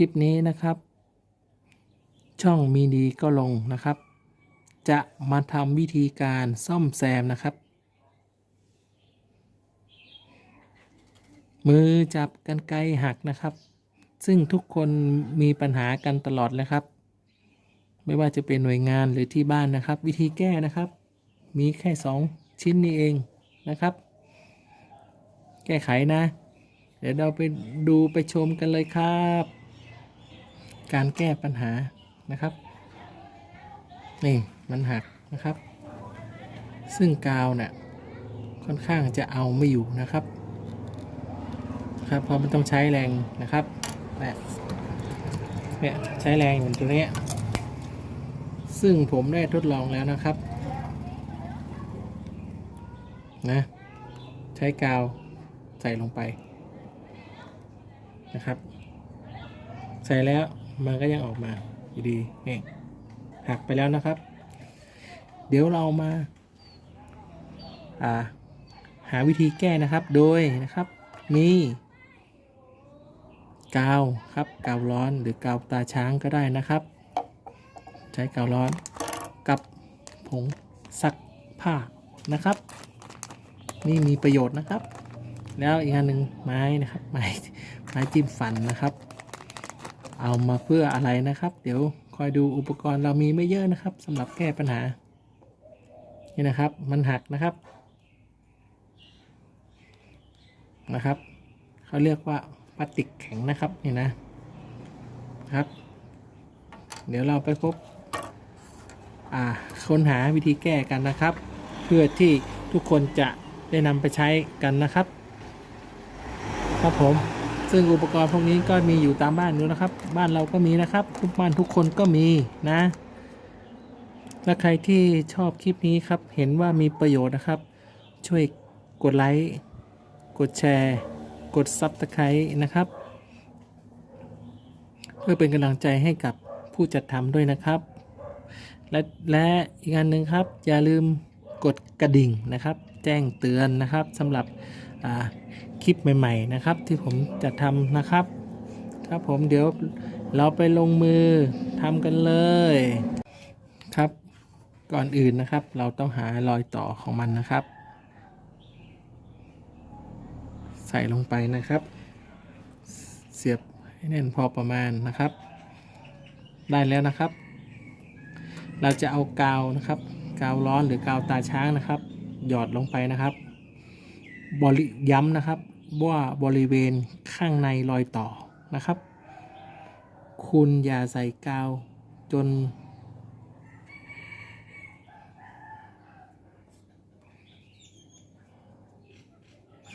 ลิปนี้นะครับ ช่องมีดีก็ลงนะครับ จะมาทำวิธีการซ่อมแซมนะครับ มือจับกันไกรหักนะครับ ซึ่งทุกคนมีปัญหากันตลอดเลยครับ ไม่ว่าจะเป็นหน่วยงานหรือที่บ้านนะครับ วิธีแก้นะครับ มีแค่ 2 ชิ้นนี้เองนะครับ แก้ไขนะ เดี๋ยวเราไปดูไปชมกันเลยครับ การแก้ปัญหานะครับ นี่มันหักนะครับ ซึ่งกาวเนี่ยค่อนข้างจะเอาไม่อยู่นะครับครับเพราะมันต้องใช้แรงนะครับเนี่ยใช้แรงเหมือนตัวนี้ซึ่งผมได้ทดลองแล้วนะครับนะใช้กาวใส่ลงไปนะครับ ใส่แล้ว มันก็ยังออกมาอยู่ดีนี่หักไปแล้วนะครับ เดี๋ยวเรามาอ่าหาวิธีแก้นะครับโดยนะครับมีกาวครับกาวร้อนหรือกาวตาช้างก็ได้นะครับ ใช้กาวร้อนกับผงซักผ้านะครับ นี่มีประโยชน์นะครับ แล้วอีกอันหนึ่งไม้นะครับไม้ไม้จิ้มฟันนะครับ เอามาเพื่ออะไรนะครับ เดี๋ยวคอยดูอุปกรณ์เรามีไม่เยอะนะครับสำหรับแก้ปัญหา นี่นะครับ มันหักนะครับ นะครับเขาเรียกว่าพลาสติกแข็งนะครับนี่นะครับ เดี๋ยวเราไปพบอ่าค้นหาวิธีแก้กันนะครับ เพื่อที่ทุกคนจะได้นำไปใช้กันนะครับ ครับผม ซึ่งอุปกรณ์พวกนี้ก็มีอยู่ตามบ้านอยู่นะครับ บ้านเราก็มีนะครับ ทุกบ้านทุกคนก็มีนะและใครที่ชอบคลิปนี้ครับ เห็นว่ามีประโยชน์นะครับ ช่วยกดไลค์กดแชร์ กดซับสไครต์นะครับ เพื่อเป็นกำลังใจให้กับผู้จัดทำด้วยนะครับ และและอีกอันหนึ่งครับ อย่าลืมกดกระดิ่งนะครับ แจ้งเตือนนะครับสำหรับ คลิปใหม่ๆนะครับ ที่ผมจะทำนะครับ ครับผมเดี๋ยวเราไปลงมือทำกันเลยครับ ก่อนอื่นนะครับ เราต้องหารอยต่อของมันนะครับ ใส่ลงไปนะครับ เสียบให้แน่นพอประมาณนะครับ ได้แล้วนะครับ เราจะเอากาวนะครับ กาวร้อนหรือกาวตาช้างนะครับ หยอดลงไปนะครับ บริย้ำนะครับว่าบริเวณข้างในรอยต่อนะครับ คุณอย่าใส่กาวจน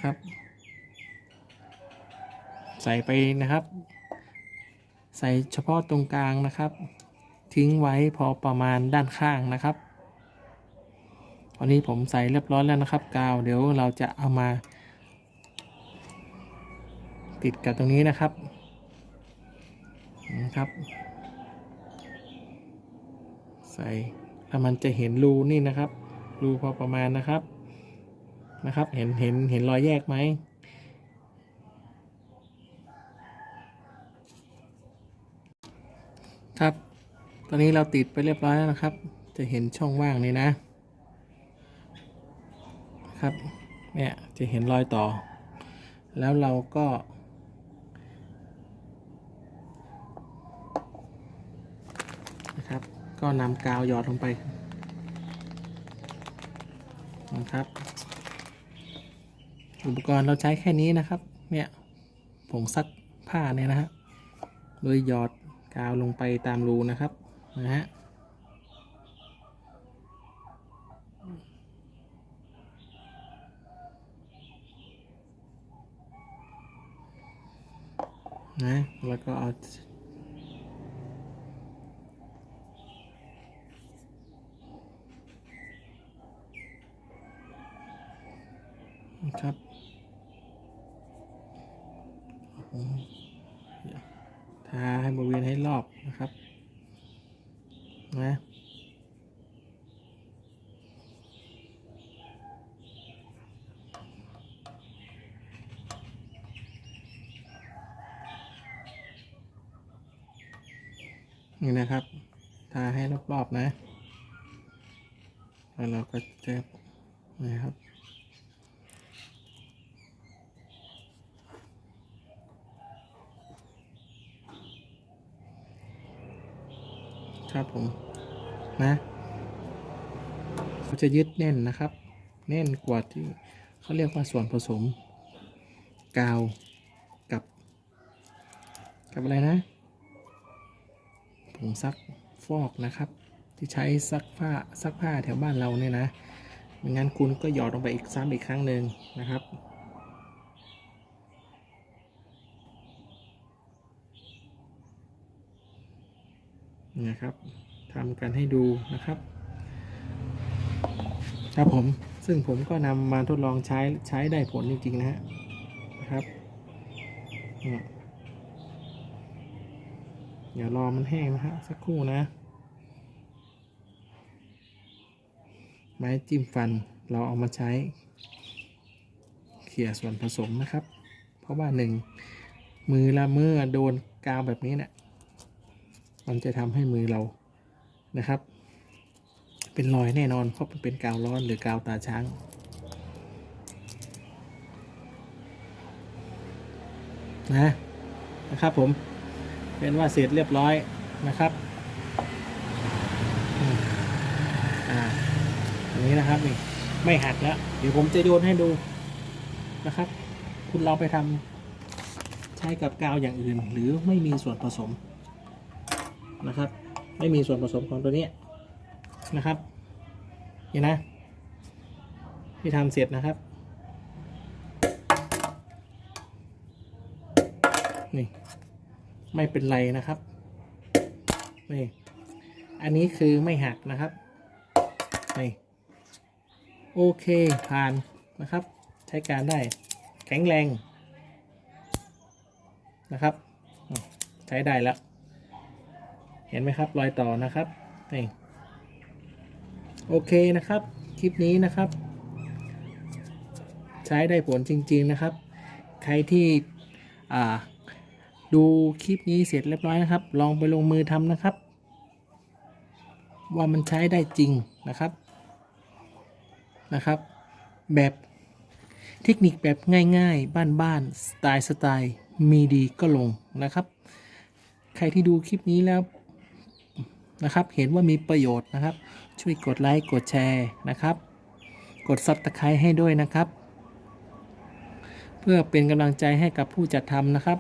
ครับ ใส่ไปนะครับ ใส่เฉพาะตรงกลางนะครับ ทิ้งไว้พอประมาณด้านข้างนะครับ ตอนนี้ผมใส่เรียบร้อยแล้วนะครับ กาวเดี๋ยวเราจะเอามา ติดกับตรงนี้นะครับนะครับ ใส่แล้วมันจะเห็นรูนี่นะครับ รูพอประมาณนะครับนะครับ เห็นเห็นเห็นรอยแยกไหมครับ ตอนนี้เราติดไปเรียบร้อยแล้วนะครับ จะเห็นช่องว่างนี้นะ ครับ เนี่ยจะเห็นรอยต่อ แล้วเราก็ นะครับ ก็นำกาวหยอดลงไปนะครับ อุปกรณ์เราใช้แค่นี้นะครับ เนี่ยผงซักผ้าเนี่ยนะฮะโดยหยอดกาวลงไปตามรูนะครับนะฮะ นะแล้วก็เอาครับอืมทาให้บริเวณให้รอบนะครับนะ นี่นะครับ ทาให้รอบๆนะ แล้วเราก็จะนะครับครับผมนะเขาจะยึดแน่นนะครับ แน่นกว่าที่เขาเรียกว่าส่วนผสม กาวกับ กับอะไรนะ ผงซักฟอกนะครับ ที่ใช้ซักผ้าซักผ้าแถวบ้านเราเนี่ยนะไม่งั้นคุณก็หยอดลงไปอีกซ้ำอีกครั้งหนึ่งนะครับนี่นะครับทำกันให้ดูนะครับครับผมซึ่งผมก็นำมาทดลองใช้ใช้ได้ผลจริงๆนะฮะนะครับ เนี่ยเดี๋ยวรอมันแห้งนะฮะสักครู่นะ ไม้จิ้มฟันเราเอามาใช้เขี่ยส่วนผสมนะครับ เพราะว่าหนึ่งมือละเมื่อโดนกาวแบบนี้เนะี่ยมันจะทำให้มือเรานะครับ เป็นรอยแน่นอนเพราะมันเป็นกาวร้อนหรือกาวตาช้างนะนะครับผม เป็นว่าเสร็จเรียบร้อยนะครับอันนี้นะครับนี่ไม่หักแล้ว เดี๋ยวผมจะโยนให้ดูนะครับ คุณเราไปทำใช้กับกาวอย่างอื่น หรือไม่มีส่วนผสมนะครับ ไม่มีส่วนผสมของตัวนี้นะครับนี่นะ ที่ทำเสร็จนะครับนี่ ไม่เป็นไรนะครับนี่อันนี้คือไม่หักนะครับนี่โอเคผ่านนะครับ ใช้การได้แข็งแรงนะครับ ใช้ได้แล้ว เห็นไหมครับรอยต่อนะครับนี่โอเคนะครับ คลิปนี้นะครับ ใช้ได้ผลจริง ๆนะครับ ใครที่อ่า ดูคลิปนี้เสร็จเรียบร้อยนะครับ ลองไปลงมือทำนะครับ ว่ามันใช้ได้จริงนะครับนะครับ แบบเทคนิคแบบง่ายๆ บ้านๆสไตล์สไตล์มีดีก็ลงนะครับ ใครที่ดูคลิปนี้แล้วนะครับเห็นว่ามีประโยชน์นะครับ ช่วยกดไลค์กดแชร์นะครับ กดซับสไครต์ให้ด้วยนะครับ เพื่อเป็นกำลังใจให้กับผู้จัดทำนะครับ